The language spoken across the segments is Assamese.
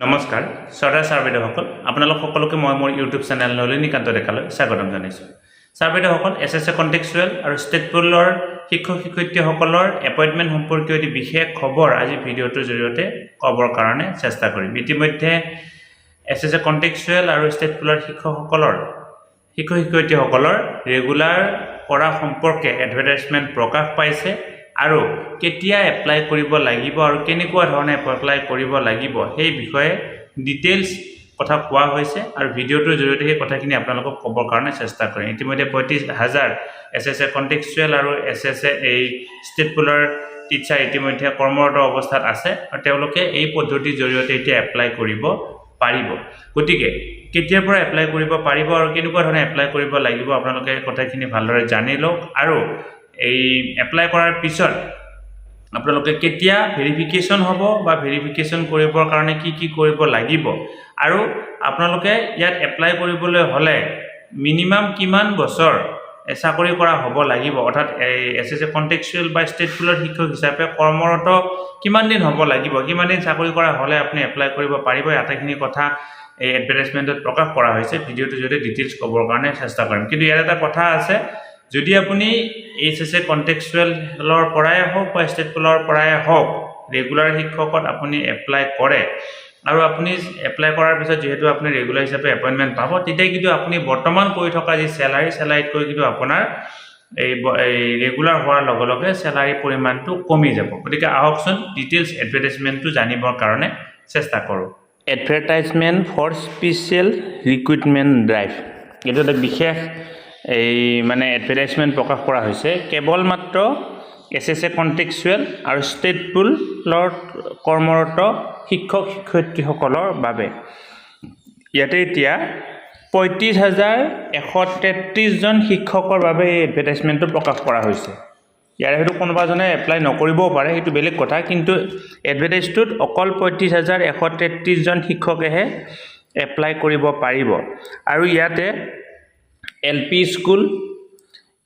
নমস্কাৰ চৰ্দাৰ ছাৰ বাইদেউসকল আপোনালোক সকলোকে মই মোৰ ইউটিউব চেনেল নলিনীকান্ত ডেকালৈ স্বাগতম জনাইছোঁ। ছাৰ বাইদেউসকল এছ এছ এ কণ্টেক্সুৱেল আৰু ষ্টেট পুলৰ শিক্ষক শিক্ষয়িত্ৰীসকলৰ এপইণ্টমেণ্ট সম্পৰ্কীয় এটি বিশেষ খবৰ আজি ভিডিঅ'টোৰ জৰিয়তে ক'বৰ কাৰণে চেষ্টা কৰিম। ইতিমধ্যে এছ এছ এ কণ্টেক্সুৱেল আৰু ষ্টেট পুলৰ শিক্ষকসকলৰ শিক্ষক শিক্ষয়িত্ৰীসকলৰ ৰেগুলাৰ কৰা সম্পৰ্কে এডভাৰটাইজমেণ্ট প্ৰকাশ পাইছে। আৰু কেতিয়া এপ্লাই কৰিব লাগিব আৰু কেনেকুৱা ধৰণে এপ্লাই কৰিব লাগিব সেই বিষয়ে ডিটেইলছ কথা কোৱা হৈছে আৰু ভিডিঅ'টোৰ জৰিয়তে সেই কথাখিনি আপোনালোকক ক'বৰ কাৰণে চেষ্টা কৰিম। ইতিমধ্যে পঁয়ত্ৰিছ হাজাৰ এছ এছ এ কণ্টেক্সুৱেল আৰু এছ এছ এ এই ষ্টেট পুলৰ টিচাৰ ইতিমধ্যে কৰ্মৰত অৱস্থাত আছে আৰু তেওঁলোকে এই পদ্ধতিৰ জৰিয়তে এতিয়া এপ্লাই কৰিব পাৰিব। গতিকে কেতিয়াৰ পৰা এপ্লাই কৰিব পাৰিব আৰু কেনেকুৱা ধৰণে এপ্লাই কৰিব লাগিব আপোনালোকে কথাখিনি ভালদৰে জানি লওক আৰু এই এপ্লাই কৰাৰ পিছত আপোনালোকে কেতিয়া ভেৰিফিকেশ্যন হ'ব বা ভেৰিফিকেশ্যন কৰিবৰ কাৰণে কি কি কৰিব লাগিব? আৰু আপোনালোকে ইয়াত এপ্লাই কৰিবলৈ হ'লে মিনিমাম কিমান বছৰ চাকৰি কৰা হ'ব লাগিব? অৰ্থাৎ এই এছ এছ এ কণ্টেক্সুৱেল বা ষ্টেট পুলৰ শিক্ষক হিচাপে কৰ্মৰত কিমান দিন হ'ব লাগিব? কিমান দিন চাকৰি কৰা হ'লে আপুনি এপ্লাই কৰিব পাৰিব? আটাইখিনি কথা এই এডভাৰটাইজমেণ্টত প্ৰকাশ কৰা হৈছে। ভিডিঅ'টোৰ জৰিয়তে ডিটেইলছ ক'বৰ কাৰণে চেষ্টা কৰিম। কিন্তু ইয়াত এটা কথা আছে যদি আপুনি এইচ এছ এ কণ্টেক্সুৱেলৰ পৰাই হওক বা ষ্টেট পুলৰ পৰাই হওক ৰেগুলাৰ শিক্ষকত আপুনি এপ্লাই কৰে আৰু আপুনি এপ্লাই কৰাৰ পিছত যিহেতু আপুনি ৰেগুলাৰ হিচাপে এপইণ্টমেণ্ট পাব তেতিয়া কিন্তু আপুনি বৰ্তমান কৰি থকা যি চেলাৰী চেলাৰীতকৈ কিন্তু আপোনাৰ এই এই ৰেগুলাৰ হোৱাৰ লগে লগে চেলাৰী পৰিমাণটো কমি যাব। গতিকে আহকচোন ডিটেইলছ এডভাৰটাইজমেণ্টটো জানিবৰ কাৰণে চেষ্টা কৰোঁ। Advertisement for special recruitment drive এইটো এটা বিশেষ এই মানে এডভাৰটাইজমেণ্ট প্ৰকাশ কৰা হৈছে। কেৱল মাত্ৰ এছ এছ এ কণ্টেক্সুৱেল আৰু ষ্টেট পুলৰ কৰ্মৰত শিক্ষক শিক্ষয়িত্ৰীসকলৰ বাবে। ইয়াতে এতিয়া পঁয়ত্ৰিছ হাজাৰ এশ তেত্ৰিছজন শিক্ষকৰ বাবে এই এডভাৰটাইজমেণ্টটো প্ৰকাশ কৰা হৈছে। ইয়াৰে হয়তো কোনোবা এজনে এপ্লাই নকৰিবও পাৰে সেইটো বেলেগ কথা কিন্তু এডভাৰটাইজটোত অকল পঁয়ত্ৰিছ হাজাৰ এশ তেত্ৰিছজন শিক্ষকেহে এপ্লাই কৰিব পাৰিব। আৰু ইয়াতে L P school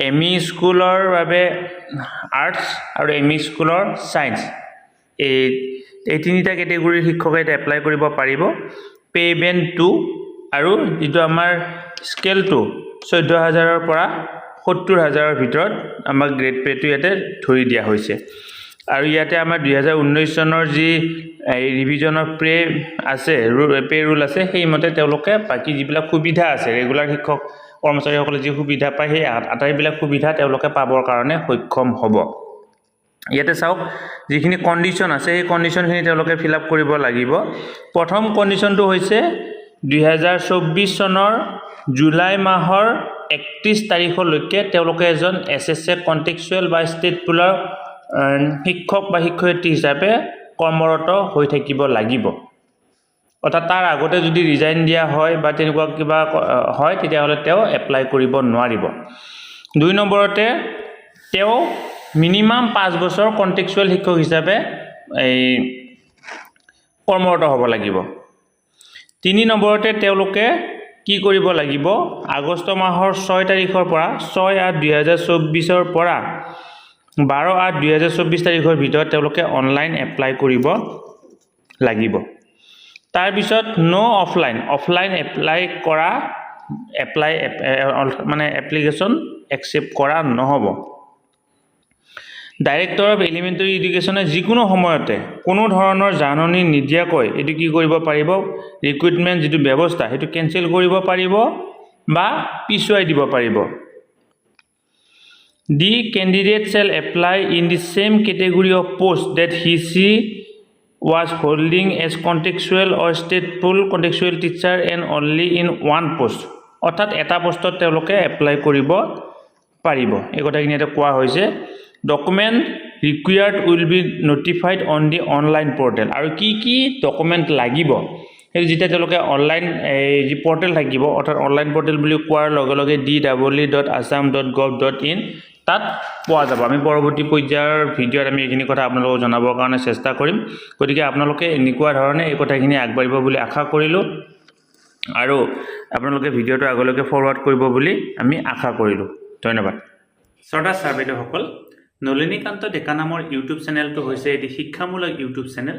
M E স্কুলৰ বাবে আৰ্টছ আৰু এম ই স্কুলৰ ছায়েন্স এই এই তিনিটা কেটেগৰীৰ শিক্ষকে এতিয়া এপ্লাই কৰিব পাৰিব। পে' বেন টু আৰু যিটো আমাৰ স্কেলটো চৈধ্য হাজাৰৰ পৰা সত্তৰ হাজাৰৰ ভিতৰত আমাক গ্ৰেড পে'টো ইয়াতে ধৰি দিয়া হৈছে। আৰু ইয়াতে আমাৰ দুহেজাৰ ঊনৈছ চনৰ যি এই ৰিভিজনৰ প্ৰে আছে পে' ৰুল আছে সেইমতে তেওঁলোকে বাকী যিবিলাক সুবিধা আছে ৰেগুলাৰ শিক্ষক কৰ্মচাৰীসকলে যি সুবিধা পায় সেই আটাইবিলাক সুবিধা তেওঁলোকে পাবৰ কাৰণে সক্ষম হ'ব। ইয়াতে চাওক যিখিনি কণ্ডিশ্যন আছে সেই কণ্ডিশ্যনখিনি তেওঁলোকে ফিল আপ কৰিব লাগিব। প্ৰথম কণ্ডিশ্যনটো হৈছে দুহেজাৰ চৌব্বিছ চনৰ জুলাই মাহৰ একত্ৰিছ তাৰিখলৈকে তেওঁলোকে এজন এছ এছ এ কণ্টেক্সুৱেল বা ষ্টেট পুলৰ শিক্ষক বা শিক্ষয়িত্ৰী হিচাপে কৰ্মৰত হৈ থাকিব লাগিব। অৰ্থাৎ তাৰ আগতে যদি ৰিজাইন দিয়া হয় বা তেনেকুৱা কিবা হয় তেতিয়াহ'লে তেওঁ এপ্লাই কৰিব নোৱাৰিব। দুই নম্বৰতে তেওঁ মিনিমাম পাঁচ বছৰ কণ্টেক্সুৱেল শিক্ষক হিচাপে এই কৰ্মৰত হ'ব লাগিব। তিনি নম্বৰতে তেওঁলোকে কি কৰিব লাগিব? আগষ্ট মাহৰ ছয় তাৰিখৰ পৰা ছয় আঠ দুহেজাৰ চৌব্বিছৰ পৰা বাৰ আঠ দুহেজাৰ চৌব্বিছ তাৰিখৰ ভিতৰত তেওঁলোকে অনলাইন এপ্লাই কৰিব লাগিব। তাৰপিছত ন' অফলাইন অফলাইন এপ্লাই কৰা এপ্লাই মানে এপ্লিকেশ্যন একচেপ্ট কৰা নহ'ব। ডাইৰেক্টৰ অফ এলিমেণ্টেৰী এডুকেশ্যনে যিকোনো সময়তে কোনো ধৰণৰ জাননী নিদিয়াকৈ এইটো কি কৰিব পাৰিব? ৰিক্ৰুইটমেণ্ট যিটো ব্যৱস্থা, সেইটো কেঞ্চেল কৰিব পাৰিব বা পিছুৱাই দিব পাৰিব। The candidate shall apply in the same category of post that he she was holding as contextual or stateful contextual teacher and only in one post অৰ্থাৎ এটা পোষ্টত তেওঁলোকে এপ্লাই কৰিব পাৰিব। এই কথাখিনি ইয়াতে কোৱা হৈছে। Document required will be notified on the online portal আৰু কি কি ডকুমেণ্ট লাগিব? সেইটো যেতিয়া তেওঁলোকে অনলাইন এই যি পৰ্টেল থাকিব, অৰ্থাৎ অনলাইন পৰ্টেল বুলি কোৱাৰ লগে লগে D double E dot Assam dot gov dot in তাত পোৱা যাব। আমি পৰৱৰ্তী পৰ্যায়ৰ ভিডিঅ'ত আমি এইখিনি কথা আপোনালোকক জনাবৰ কাৰণে চেষ্টা কৰিম। গতিকে আপোনালোকে এনেকুৱা ধৰণে এই কথাখিনি আগবাঢ়িব বুলি আশা কৰিলোঁ আৰু আপোনালোকে ভিডিঅ'টো আগলৈকে ফৰৱাৰ্ড কৰিব বুলি আমি আশা কৰিলোঁ। ধন্যবাদ। শ্ৰদ্ধা ছাৰ বাইদেউসকল, নলিনীকান্ত ডেকা নামৰ ইউটিউব চেনেলটো হৈছে এটি শিক্ষামূলক ইউটিউব চেনেল।